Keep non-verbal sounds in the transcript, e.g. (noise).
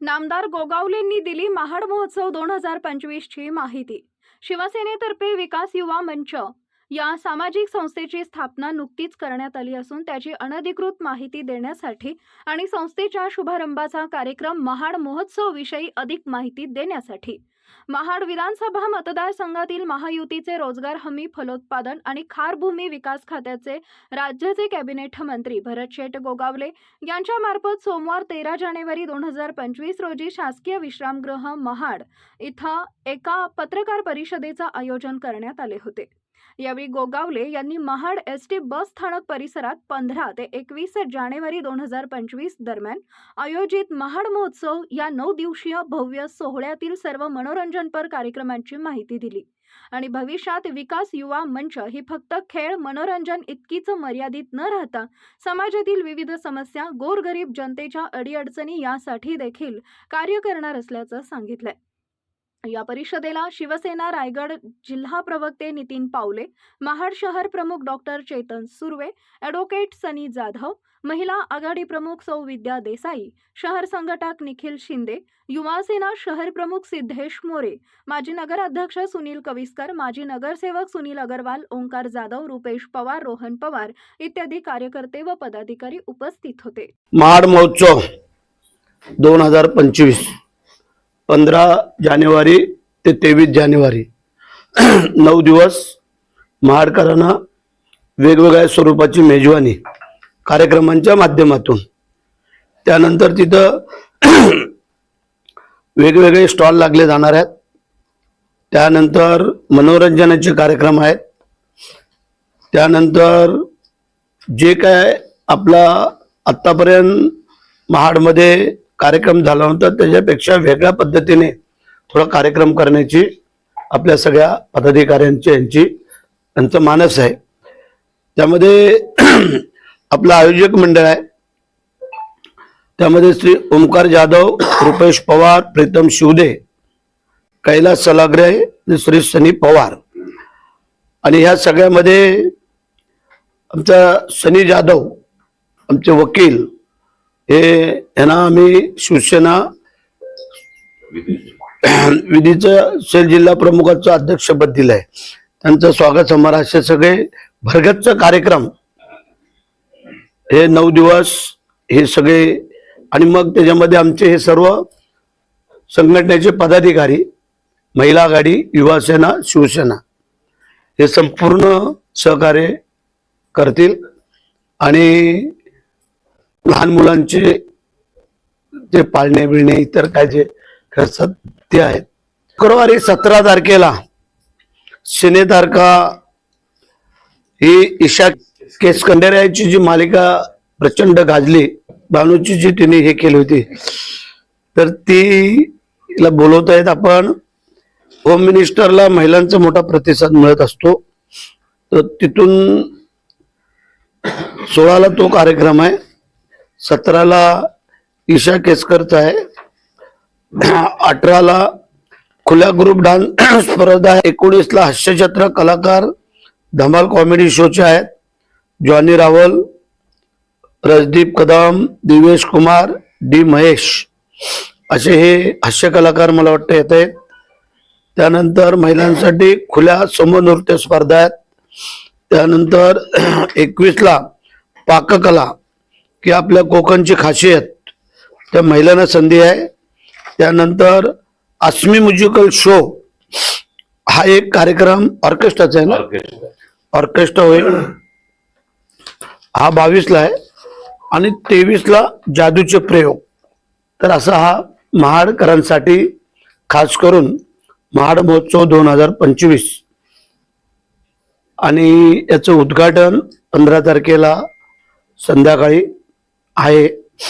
नामदार गोगावलेंनी दिली महाड महोत्सव दोन हजार पंचवीसची माहिती. शिवसेनेतर्फे विकास युवा मंच या सामाजिक संस्थेची स्थापना नुकतीच करण्यात आली असून त्याची अनधिकृत माहिती देण्यासाठी आणि संस्थेच्या शुभारंभाचा कार्यक्रम महाड महोत्सव विषयी अधिक माहिती देण्यासाठी. महाड विधानसभा मतदारसंघातील महायुतीचे रोजगार हमी फलोत्पादन आणि खारभूमी विकास खात्याचे राज्याचे कॅबिनेट मंत्री भरत शेठ गोगावले यांच्यामार्फत सोमवार तेरा जानेवारी दोन हजार पंचवीस रोजी शासकीय विश्रामगृह महाड इथं एका पत्रकार परिषदेचं आयोजन करण्यात आले होते. यावेळी गोगावले यांनी महाड एस टी बस स्थानक परिसरात पंधरा ते एकवीस जानेवारी दोन हजार पंचवीस दरम्यान आयोजित महाड महोत्सव या नऊ दिवसीय भव्य सोहळ्यातील सर्व मनोरंजनपर कार्यक्रमांची माहिती दिली. आणि भविष्यात विकास युवा मंच ही फक्त खेळ मनोरंजन इतकीच मर्यादित न राहता समाजातील विविध समस्या गोरगरीब जनतेच्या अडीअडचणी यासाठी देखील कार्य करणार असल्याचं सांगितलंय. या परिषदेला शिवसेना रायगड जिल्हा प्रवक्ते नितीन पावले महाड शहर प्रमुख डॉक्टर चेतन सुर्वे ॲडव्होकेट सनी जाधव महिला आघाडी प्रमुख सौ विद्या देसाई शहर संघटक निखिल शिंदे युवासेना शहर प्रमुख सिद्धेश मोरे माजी नगराध्यक्ष सुनील कविस्कर माजी नगरसेवक सुनील अगरवाल ओंकार जाधव रुपेश पवार रोहन पवार इत्यादी कार्यकर्ते व पदाधिकारी उपस्थित होते. महाड महोत्सव दोन हजार पंचवीस पंधरा जानेवारी ते तेवीस जानेवारी. (clears throat) नऊ दिवस महाडकरांना वेगवेगळ्या स्वरूपाची मेजवानी कार्यक्रमांच्या माध्यमातून. त्यानंतर तिथं (clears throat) वेगवेगळे स्टॉल लागले जाणार आहेत. त्यानंतर मनोरंजनाचे कार्यक्रम आहेत. त्यानंतर जे काय आपला आत्तापर्यंत महाडमध्ये कार्यक्रम झाला होता त्याच्यापेक्षा वेगळ्या पद्धतीने थोडा कार्यक्रम करण्याची आपल्या सगळ्या पदाधिकाऱ्यांची यांची यांचं मानस आहे. त्यामध्ये (clears throat) आपलं आयोजक मंडळ आहे. त्यामध्ये श्री ओमकार जाधव रुपेश पवार प्रीतम शिवदे कैलास सलाग्रे आणि श्री सनी पवार. आणि ह्या सगळ्यामध्ये आमचा सनी जाधव आमचे वकील हे यांना आम्ही शिवसेना विधीचं सेल जिल्हा प्रमुखाचं अध्यक्षपद दिलंय. त्यांचं स्वागत समारोह असे सगळे भरगतचा कार्यक्रम. हे नऊ दिवस हे सगळे आणि मग त्याच्यामध्ये आमचे हे सर्व संघटनेचे पदाधिकारी महिला आघाडी युवासेना शिवसेना हे संपूर्ण सहकार्य करतील. आणि लहान मुलांचे जे पाळणे बिळणे इतर काय जे खर्च ते आहेत. शुक्रवारी सतरा तारखेला शनी तारखा ही ईशा केसकंडेराची जी मालिका प्रचंड गाजली बानूची जी तिने हे केली होती. तर ती बोलवत आहेत आपण होम मिनिस्टरला महिलांचा मोठा प्रतिसाद मिळत असतो. तर तिथून सोळाला तो कार्यक्रम आहे. सतराला ईशा केसकरचा आहे. अठराला खुल्या ग्रुप डान्स स्पर्धा आहे. एकोणीसला हास्यचित्र कलाकार धमाल कॉमेडी शोचे आहेत. जॉनी रावल रजदीप कदम दिवेश कुमार डी महेश असे हे हास्य कलाकार मला वाटतं येत. आहेत त्यानंतर महिलांसाठी खुल्या समनृत्य स्पर्धा आहेत. त्यानंतर एकवीसला पाककला की आपल्या कोकणची खासियत त्या महिलांना संधी आहे. त्यानंतर अस्मी म्युझिकल शो हा एक कार्यक्रम ऑर्केस्ट्राचा आहे ना? ऑर्केस्ट्रा. होईल. हा बावीसला आहे आणि तेवीसला जादूचे प्रयोग. तर असा हा महाडकरांसाठी खास करून महाड महोत्सव दोन हजार पंचवीस. आणि याचं उद्घाटन पंधरा तारखेला संध्याकाळी आहे